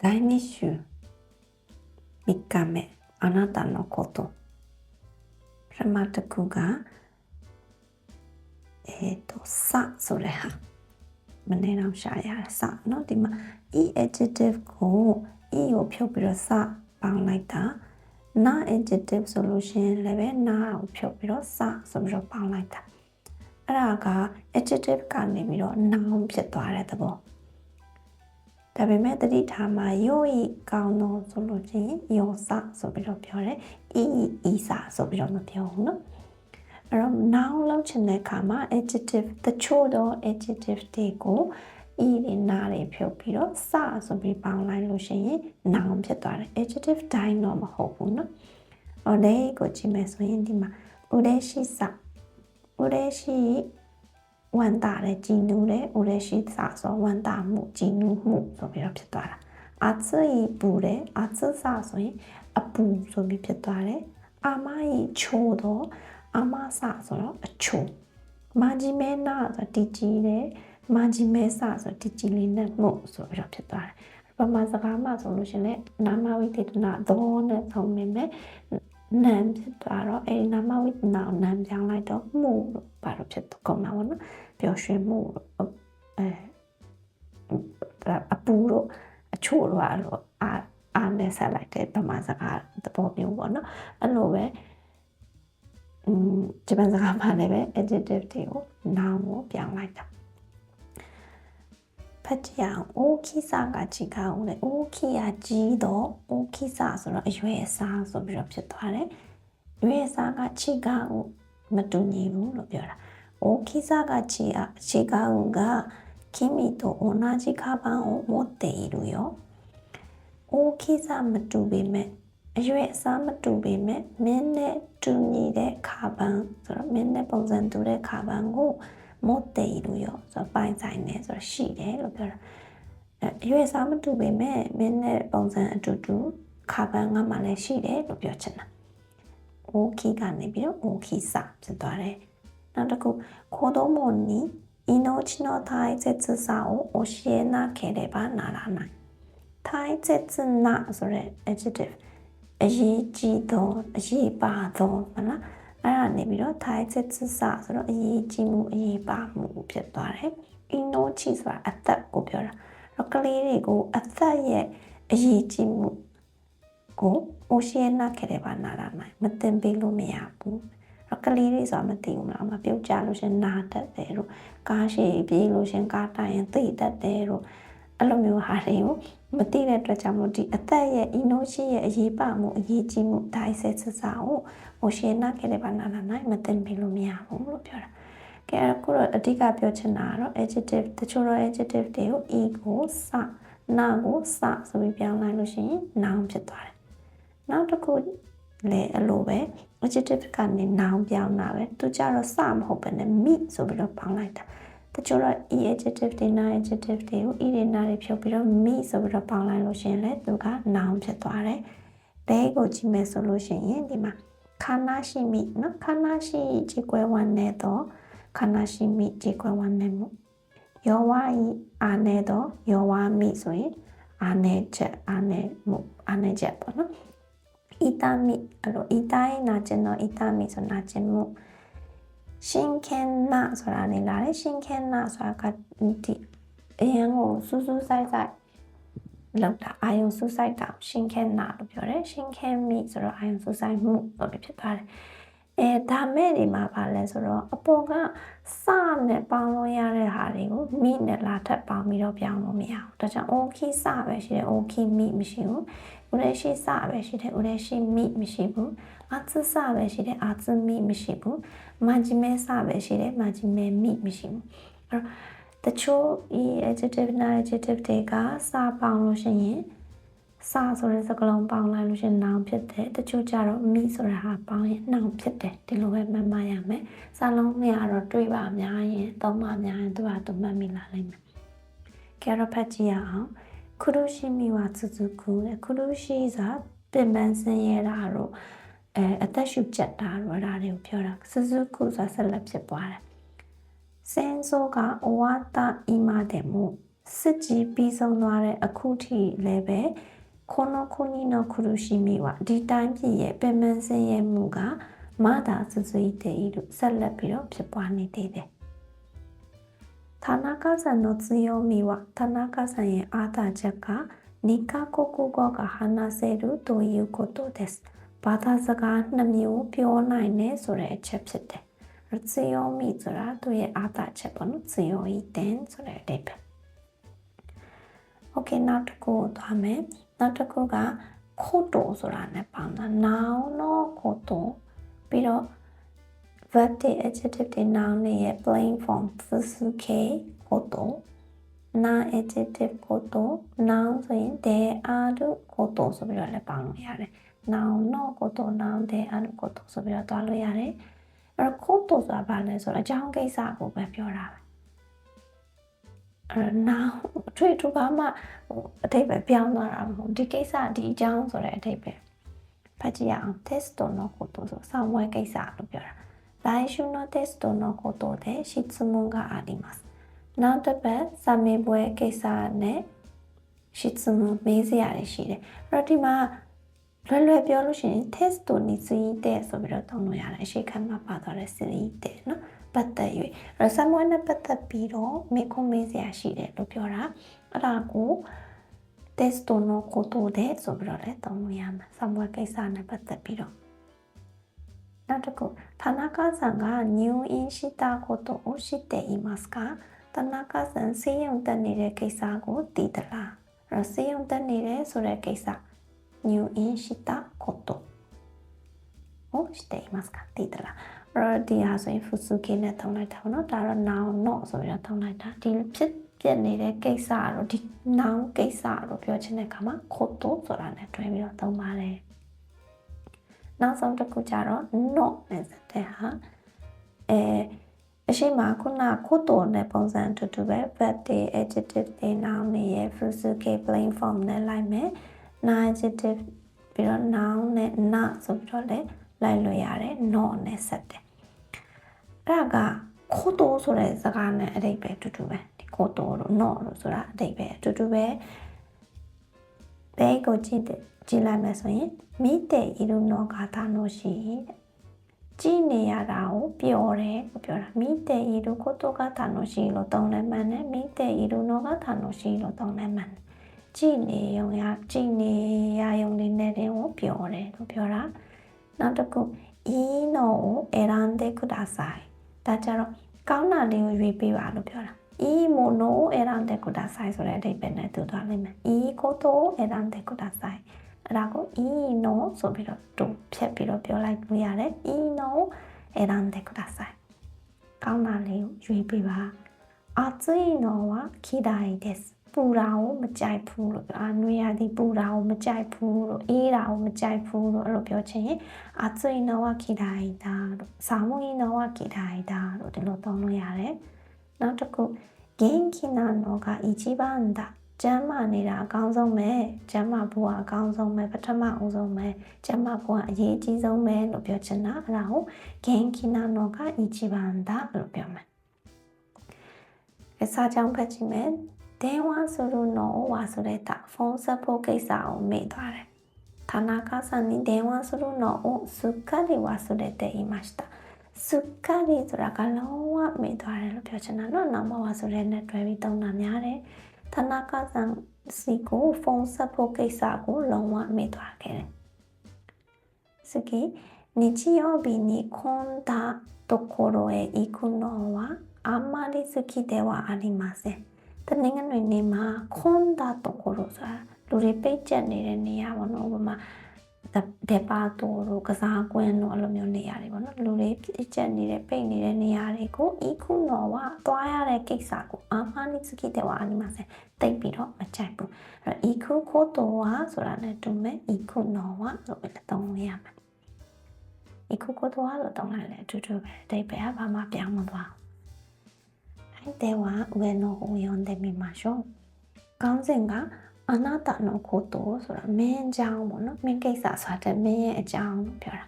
第2週。3日目。あなたのこと。プラマトクがえっ、ー、とさそれネラムシャやさ。のでまいいエジティブをいいをぴょぴょパンライター。なエジティブソリューションレベルなをぴょぴょさそれをパンライター。အဲ့ဒါက adjective ကနေပြီးတော့ noun ဖြစ်သွားတဲ့သဘော ဒါပေမဲ့တတိထားမှာယောဤကောင်းတော့ဆိုလို့ချင်းယောစဆိုပြီးတော့ပြောတယ်ဤဤစဆိုပြီးတော့မပြောဘူးเนาะအဲ့တော့ noun လောက်ချင်တဲ့အခါမှာ adjective တချို့တော့ adjective တွေကိုဤတွေနားတွေဖြုတ်ပြီးတော့စဆိုပြီးပေါင်းလိုက်လို့ရှိရင် noun ဖြစ်သွားတယ် adjective တိုင်းတော့မဟုတ်ဘူးเนาะဟောလေကိုကြည့်မယ်ဆိုရင်ဒီမှာဥရေရှိစဥရေရှိ ဝန်တာတယ်ကြည်နူးတယ်ဥရေရှိစဆိုဝန်တာမှုကြည်နူးမှုဆိုပြီးတော့ဖြစ်သွားတာအာツဤပူတယ်အာツစဆိုရင်အပူဆိုပြီးဖြစ်သွားတယ်အာမဤချိုးတော့အာမစဆိုတော့အချိုးမာဂျီမဲနာဆိုတီကြီးတယ်မာဂျီမဲစဆိုတီကြီးလေးနဲ့မှုဆိုပြီးတော့ဖြစ်သွားတယ်ပမာစကားမှာဆိုလို့ရှိရင်လည်းနာမဝိသေတနာသောနဲ့ဆုံးနေမယ် နာမ်ဖြစ်သွားတော့အဲဒီနာမဝိသေနာကိုနာမ်ပြောင်းလိုက်တော့မှုလို့ဘာလို့ဖြစ်ကုန်တာပေါ့နော်ပျော်ရွှင်မှုလို့အဲအပူတို့အချို့တို့အဲ့လိုအာအာနဲ့ဆက်လိုက်တဲ့ပမာစကားသဘောမျိုးပေါ့နော်အဲ့လိုပဲอืมဂျပန်စကားမှာလည်းပဲ adjective တွေကို noun ကိုပြောင်းလိုက်တာ ဖတ်ကြည့်အောင် 大きさが違うလေ大きいကကြီးတော့大きさဆိုတော့အရွယ်အစားဆိုပြီးတော့ဖြစ်သွားတယ်။ရွယ်အစားက違うမတူညီဘူးလို့ပြောတာ။大きさが違うが君と同じカバンを持っているよ။大きさမတူပေမဲ့အရွယ်အစားမတူပေမဲ့မင်းနဲ့တူညီတဲ့ခါပန်းဆိုတော့မင်းနဲ့ပုံစံတူတဲ့ခါပန်းကို မို့တေလို့ရောဆိုတော့ပိုင်ဆိုင်တယ်ဆိုတော့ရှိတယ်လို့ပြောတာအရွယ်စားမတူပေမဲ့မင်းနဲ့ပုံစံအတူတူခါပန်းငါမှလည်းရှိတယ်လို့ပြောချင်တာโอเคကနေပြီးတော့โอเคစဖြစ်သွားတယ်နောက်တစ်ခုခိုးတော်မနီอินโนจิโนไทเจซึซาโอโอเชนะเคเรบานาราไนไทเจซึนะဆိုတဲ့ adjective အရေးကြီးသောအရေးပါသောမလား အဲ့ဒါနေပြီးတော့ Thai စစ်စစ်စဆိုတော့အရေးကြီးမှုအရေးပါမှုဖြစ်သွားတယ်။ inochi ဆိုတာအသက်ကိုပြောတာ။တော့ကလေးတွေကိုအသက်ရဲ့အရေးကြီးမှုကို oceana ခဲ့တယ်ပါနာလာနိုင်မတင်ပေးလို့မရဘူး။တော့ကလေးတွေဆိုတာမသိဘူးမလား။မပြုတ်ကြလို့ရှင်နာတတ်တယ်တို့ကားရှိပြေးလို့ရှင်ကားတိုင်ရင်သိတတ်တယ်တို့ အဲ့လိုမျိုးဟာတွေကိုမသိတဲ့အတွက်ကြောင့်မို့ဒီအသက်ရဲ့ inoshi ရဲ့အရေးပါမှုအရေးကြီးမှုဒါအစစ်စစ်စာကိုဟိုရှင်းနာခဲ့တဲ့ဘာနာနာနိုင်မသိပြီလို့မရဘူးလို့ပြောတာကဲအခုတော့အဓိကပြောချင်တာကတော့ adjective တချို့တော့ adjective တွေကို e ကိုစနာကိုစဆိုပြီးပြောင်းလိုက်လို့ရှိရင် noun ဖြစ်သွားတယ်နောက်တစ်ခုလည်းအလိုပဲ adjective ကနေ noun ပြောင်းတာပဲသူကြတော့စမဟုတ်ဘဲနဲ့ me ဆိုပြီးတော့ပေါင်းလိုက်တာ တချို့တော့ e adjective တွေ na adjective တွေကို e တွေ na တွေဖြုတ်ပြီးတော့ me ဆိုပြီးတော့ပေါင်းလိုက်လို့ရှိရင်လည်းသူက noun ဖြစ်သွားတယ်။လဲကိုကြည့်မယ်ဆိုလို့ရှိရင်ဒီမှာခန္ဓာရှိမိနော်ခန္ဓာရှိခြေကွဲဝမ်းနေတော့ခန္ဓာရှိမိခြေကွဲဝမ်းနေမှုယောဝါဤအာနေတော့ယောဝါမိဆိုရင်အာနေချက်အာနေမှုအာနေချက်ပေါ့နော်။ဤတာမိအဲ့လိုဤတိုင်းနာကျင်တော့ဤတာမိဆိုနာကျင်မှု ရှင်ခင်နာဆိုတာနေလာတယ်ရှင်ခင်နာဆိုတာကဒီအရင်ကိုစူးစူးဆိုင်ဆိုင်လောက်တာအာယုံစူးဆိုင်တာရှင်ခင်နာလို့ပြောတယ်ရှင်ခင်မိဆိုတော့အာယုံစူးဆိုင်မှုလို့ဖြစ်သွားတယ် အဲဒါမဲ့ဒီမှာပါလဲဆိုတော့အပေါ်ကစနဲ့ပေါင်းလို့ရတဲ့ဟာတွေကိုမိနဲ့လာထပ်ပေါင်းပြီးတော့ပြောင်းလို့မရဘူးဒါကြောင့် okay စပဲရှိတယ် okay မိမရှိဘူးဦးရရှိစပဲရှိတယ်ဦးရရှိမိမရှိဘူးအာツစပဲရှိတယ်အာツမိမရှိဘူးမာဂျီမဲစပဲရှိတယ်မာဂျီမဲမိမရှိဘူးအဲ့တော့တချို့ဒီ adjective နဲ့ adjective တွေကစာပေါင်းလို့ရှိရင် စာဆိုတဲ့စကားလုံးပေါင်းလိုက်လို့ရှိရင် noun ဖြစ်တယ်တချို့ကြတော့မိဆိုတာဟာပေါင်းရင် noun ဖြစ်တယ်ဒီလိုပဲမှတ်မှတ်ရမယ်စာလုံးတွေကတော့တွေးပါများရင်သုံးပါများရင်သူကသူမှတ်မိလာလိမ့်မယ်ကဲတော့ဖတ်ကြည့်ရအောင်ခရုရှိမိဝツツခုတဲ့ခရုရှိစာပင်ပန်းစင်းရတာတော့အဲအသက်ရှူချက်တာတော့အဲ့ဒါတွေကိုပြောတာစစုခုဆိုတာဆက်လက်ဖြစ်သွားတယ်စင်ဆိုကဝါတာအီမာတယ်မို့စစ်ကြီးပြီးဆုံးသွားတဲ့အခုထိလည်းပဲ ခုနခုနီနိုခရုရှိမိဝဒီတိုင်းပြည်ရဲ့ပင်ပန်းစင်းရဲ့မှုကမတာစွစွီတေဤတို့ဆက်လက်ပြီးတော့ဖြစ်ပွားနေသေးတယ်ဌာနကဆန်の強みは田中さんရဲ့အားသာချက်ကニカ国語が話せるということですဘာသာစကားနှစ်မျိုးပြောနိုင်တယ်ဆိုတဲ့အချက်ဖြစ်တယ်။ဇီယိုမီဆိုတာသူရဲ့အားသာချက်ပေါ့နော်။ဇီယိုဤတင်ဆိုတဲ့အဓိပ္ပာယ်။ Okay နောက်တစ်ခုသွားမယ်။ နောက်တစ်ခုကခိုတိုဆိုတာနဲ့ပေါင်းတာ noun နော်ခိုတိုပြီးတော့ verb တွေ adjective တွေ noun တွေရဲ့ plain form ဖစုခေခိုတို noun adjective ခိုတို noun ဆိုရင် there are ခိုတိုဆိုပြီးတော့လည်းပေါင်းလို့ရတယ်။ noun တော့ကိုတော့ noun တဲ့အဲ့လိုကိုတော့ဆိုပြီးတော့တွားလို့ရတယ်အဲ့တော့ကိုတော့ဆိုတာဘာလဲဆိုတော့အကြောင်းကိစ္စကိုပဲပြောတာပဲ အဲ့ noun ထွေထူပါမှဟိုအထိပ္ပယ်ပြောင်းသွားတာမဟုတ်ဒီကိစ္စဒီအကြောင်းဆိုတဲ့အထိပ္ပယ်ဖတ်ကြည့်အောင် test のことဆိုဆောင်းဝဲကိစ္စလို့ပြောတာ来週のテストのことで質問があります。နောက်တစ်ပတ်စာမေးပွဲကိစ္စနဲ့質問မေးစရာတွေရှိတယ်။အဲ့တော့ဒီမှာလွယ်လွယ်ပြောလို့ရှိရင် test と似ついてဆိုပြီးတော့သုံးလို့ရတယ်အရှိခံမှာပါသွားတဲ့စီးတဲ့နော် ပတ်သက်၍အဲ့ဆမ်မွေးနဲ့ပတ်သက်ပြီးတော့မေခွန်းမေးစရာရှိတယ်လို့ပြောတာအဲ့ဒါကို test のことでဆိုပြီးတော့လည်းသုံးလို့ရမှာဆမ်မွေးကိစ္စနဲ့ပတ်သက်ပြီးတော့နောက်တစ်ခု田中さんが入院したことを知っていますか田中さんဆေးရုံတက်နေတဲ့ကိစ္စကိုသိသလားအဲ့ဆေးရုံတက်နေတဲ့ဆိုတဲ့ကိစ္စ入院したことをしていますかって言ったら အဲ့ဒီဟာဆိုရင်ဖူစုကေနဲ့ထောင်းလိုက်တာပေါ့နော်ဒါတော့ noun တော့ဆိုပြီးတော့ထောင်းလိုက်တာဒီဖြစ်ပြနေတဲ့ကိစ္စတော့ဒီ noun ကိစ္စလို့ပြောချင်တဲ့အခါမှာ koto ဆိုတာနဲ့တွဲပြီးတော့သုံးပါတယ်နောက်ဆုံးတစ်ခုကျတော့ not နဲ့စတဲ့ဟာအဲအရှိမခုန koto နဲ့ပုံစံတူတူပဲ verb တွေ adjective တွေ noun တွေရဲ့ full case plain form နဲ့လိုက်မယ် adjective ပြီးတော့ noun နဲ့ not ဆိုပြီးတော့လည်း လိုက်လို့ရတယ် not နဲ့ဆက်တယ်အဲ့ဒါကခိုးတိုးဆိုတဲ့စကားနဲ့အဓိပ္ပာယ်တူတူပဲဒီခိုးတိုးလို့ not လို့ဆိုတာအဓိပ္ပာယ်တူတူပဲဘဲကိုကြည့်တယ်ကြည့်လိုက်မယ်ဆိုရင်မိတဲ့ဤလိုနောဂါထာနောရှိတဲ့ကြည့်နေရတာကိုပြောတယ်လို့ပြောတာမိတဲ့ဤလိုကိုတောကထာနောရှိလို့တောင်းလဲမှန်တယ်မိတဲ့ဤလိုနောဂါထာနောရှိလို့တောင်းလဲမှန်တယ်ကြည်နေရုံရကြည်နေရယုံလေးနဲ့တင်ကိုပြောတယ်လို့ပြောတာ နောက်တစ်ခုဤနောကိုအရန်ဒေကုဒါဆိုင်ဒါကြတော့ကောင်းတာလေးကိုရွေးပေးပါလို့ပြောတာဤမိုနိုအရန်ဒေကုဒါဆိုင်ဆိုတဲ့အဓိပ္ပာယ်နဲ့တူသွားလိမ့်မယ်ဤကိုတိုအရန်ဒေကုဒါဆိုင်အဲ့ဒါကိုဤနောဆိုပြီးတော့တူဖြတ်ပြီးတော့ပြောလိုက်လို့ရတယ်ဤနောအရန်ဒေကုဒါဆိုင်ကောင်းတာလေးကိုရွေးပေးပါအツいのは嫌いですပူ ူတာကိုမကြိုက်ဘူးလို့ပြောအာနွေရာသီပူတာကိုမကြိုက်ဘူးလို့အေးတာကိုမကြိုက်ဘူးလို့အဲ့လိုပြောချင်ရင်အကျွိနောဝခိဒိုင်တာလို့စာမုန်နောဝခိဒိုင်တာလို့ဒီလိုသုံးလို့ရတယ်နောက်တစ်ခုဂင်ခိနာနောကအီချီဘန်ဒါကျမ်းမာနေတာအကောင်းဆုံးပဲကျမ်းမာဖို့ကအကောင်းဆုံးပဲပထမအုံဆုံးပဲကျမ်းမာဖို့ကအရေးကြီးဆုံးပဲလို့ပြောချင်တာအဲ့ဒါကိုဂင်ခိနာနောကအီချီဘန်ဒါလို့ပြောမယ်အစားကြောင့်ဖတ်ကြည့်မယ် 電話するのを忘れた。フォンサポケさんを見たれ。田中さんに電話するのをすっかり忘れていました。すっかりずらがろうは見とられる表示なの名も忘れないトンなにあれ。田中さん、すぐフォンサポケさんをろンは見とあけれ。次、日曜日に混んだところへ行くのはあんまり好きではありません。 တနင်္ဂနွေနေ့မှာခွန်တာတကိုလို့ဆိုတာလူတွေပိတ်ကျက်နေတဲ့နေရာပေါ့နော်ဥပမာဒေပါတိုတို့ကစားကွင်းတို့အဲ့လိုမျိုးနေရာတွေပေါ့နော်လူတွေပိတ်ကျက်နေတဲ့ပိတ်နေတဲ့နေရာတွေကိုဤခုနော်ကသွားရတဲ့ကိစ္စကိုအာမနိစကိတဲ့ဝါအနိမဆန်တိတ်ပြီးတော့မကြိုက်ဘူးအဲ့တော့ဤခုခိုးတော်ဝါဆိုတာနဲ့တူမဲ့ဤခုနော်ဝလို့ပဲသုံးလို့ရမယ်ဤခုခိုးတော်ဝါလို့တောင်းလိုက်လေအတူတူပဲအတိတ်ပဲဘာမှပြောင်းမသွား では上の方を読んでみましょう。ခေါင်းစဉ်ကあなたのことဆိုတာမင်းအကြောင်းပေါ့နော်မင်းကိစ္စဆိုတာမင်းရဲ့အကြောင်းလို့ပြောတာ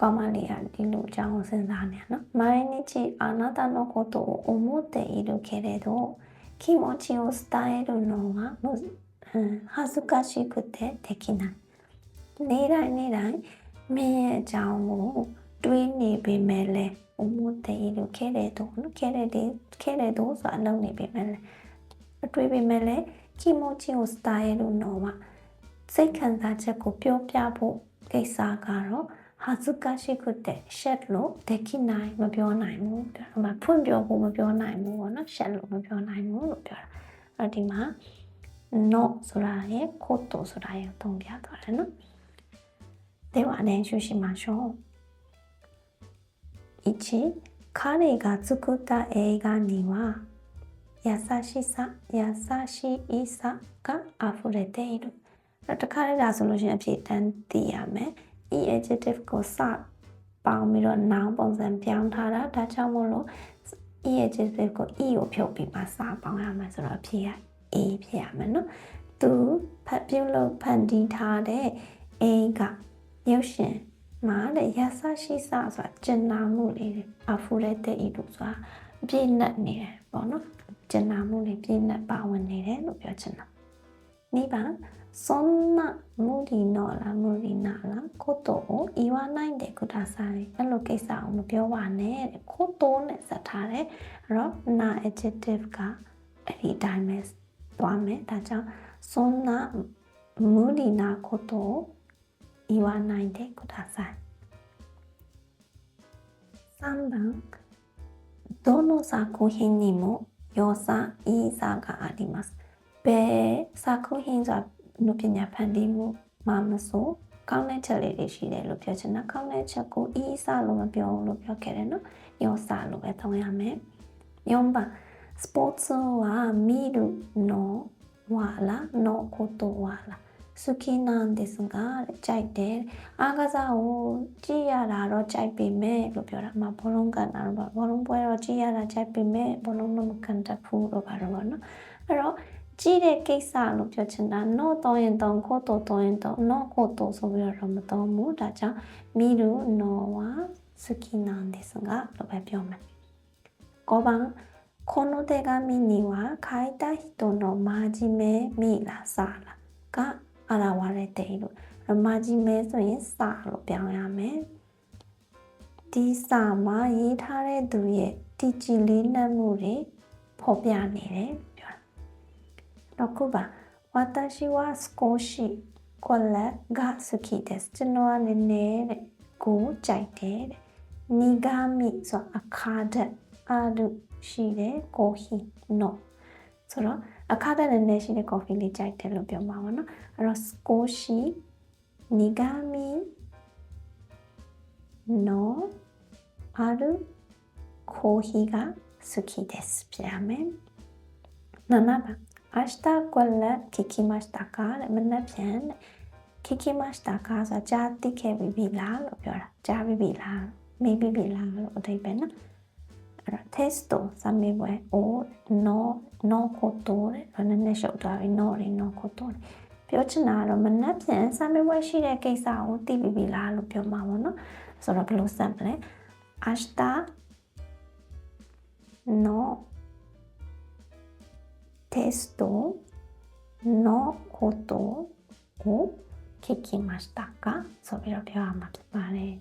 ကောင်းမလေးကဒီလိုအကြောင်းကိုစဉ်းစားနေနော်毎日あなたのことを思っているけれど気持ちを伝えるのはむうん恥ずかしくてできないနေ့တိုင်းနေ့တိုင်းမင်းရဲ့အကြောင်းကိုတွေးနေပေမဲ့လည်း 思っているけれどနော်けれどけれどဆိုတာအလုံးနေပေမဲ့လည်းအတွေးပေမဲ့လည်း気持ちを伝えるのはစိတ်ခံစားချက်ကိုပြောပြဖို့ကိစ္စကတော့ဟာဇုကရှိခုတဲ့ရှက်လို့ဒခိနိုင်မပြောနိုင်ဘူးဒါမှဖွင့်ပြောဖို့မပြောနိုင်ဘူးပေါ့နော်ရှက်လို့မပြောနိုင်ဘူးလို့ပြောတာအဲ့ဒီမှာ not ဆိုတာရဲ့ခိုတိုဆိုတာရဲ့အသုံးပြသွားတယ်နော်では練習しましょう 1. 카레가 츠쿠타 에이가니와 야사시사 야사시이사가 아프레테이루 တော့တခါလဲဒါဆိုလို့ရှိရင်အဖြစ်တန်းသိရမယ် e adjective ကိုစပေါင်းပြီးတော့ noun ပုံစံပြောင်းထားတာဒါကြောင့်မို့လို့ e adjective ကို e ကိုဖြုတ်ပြီးမှစပေါင်းရမယ်ဆိုတော့အဖြစ်က a ဖြစ်ရမယ်နော်သူဖတ်ပြုတ်လို့ဖန်တီးထားတဲ့ a ကရုပ်ရှင် မှာတဲ့ရဆရှိစဆိုတာကျင်နာမှုလေးအဖူရဲတဲ့ဤလို့ဆိုတာပြည့်နှက်နေတယ်ပေါ့နော်ကျင်နာမှုလေးပြည့်နှက်ပါဝင်နေတယ်လို့ပြောချင်တာနိဗ္ဗာန်そんな無理のら無理ならことを言わないでくださいအဲ့လိုကိစ္စကိုမပြောပါနဲ့တဲ့ことနဲ့ဆက်ထားတယ်အဲ့တော့ na adjective ကအဲ့ဒီအတိုင်းပဲသွားမယ်ဒါကြောင့်そんな無理なことを 言わないでください。3番どの作品にも良さ、いさがあります。べ作品は、のぴにゃぱりもまむそう。かめちゃりりしれるぴょちな。かめちゃこ、いいさのぴょうのぴょけれの。よさのべとやめ。4番、スポーツは見るのわらのことわら。好きなんですが、レチャイテル。アガザオ、ジアラロチャイピメ、ロピョラ、マボロンガナロバ、ボロンボエロジアラチャイピメ、ボロンノムカンタフーロバロバナ。アロ、ジレケイサロピョチンダ、ノトエントン、コトトエントン、ノコトソブヨロムトムダチャ、ミルノワ、好きなんですが、ロバピョメ。5番、この手紙には書いた人の真面目、ミラサラが အရာဝါတဲ့တိလို့ရမကြီးမဲဆိုရင်စလို့ပြောင်းရမယ်ဒီစာမှာရေးထားတဲ့သူရဲ့တီကြည်လေးနှံ့မှုတွေဖော်ပြနေတယ်ပြောတာနောက်ခုပါဝါတရှိဝါစကိုရှိကိုလက်ဂါစခိတဲ့ကျွန်တော်နည်းနည်းတဲ့ကိုကြိုက်တယ်တဲ့နီဂါမိဆိုအခါတဲ့အာဒုရှိတယ်ကိုဟီနောဆိုတော့ အခါတက်နည်းနည်းရှိတဲ့ coffee လေးကြိုက်တယ်လို့ပြောမှာပါနော်အဲ့တော့ skoshi nigami no aru コーヒーが好きですဖြစ်ရမယ်7番明日これ聞きましたかမနေ့ပြန်聞きましたかဆိုကြားသိခဲ့ပြီလားလို့ပြောတာကြားပြီပြီလားမေးပြီပြီလားလို့အဓိပ္ပာယ်နော် အဲ့တော့ test စာမေးပွဲ o no no ကိုတိုးတယ်ဘာနဲ့နဲ့ရှုပ်သွားပြီ no တွေ no ကိုတိုးတယ်ပြောချင်တာကတော့မနှက်ပြန်စာမေးပွဲရှိတဲ့ကိစ္စကိုသိပြီပြီလားလို့ပြောမှာပေါ့နော်ဆိုတော့ဘယ်လိုဆက်မလဲ明日のテストのことを聞きましたかဆိုပြီးတော့ပြောရမှာဖြစ်ပါတယ်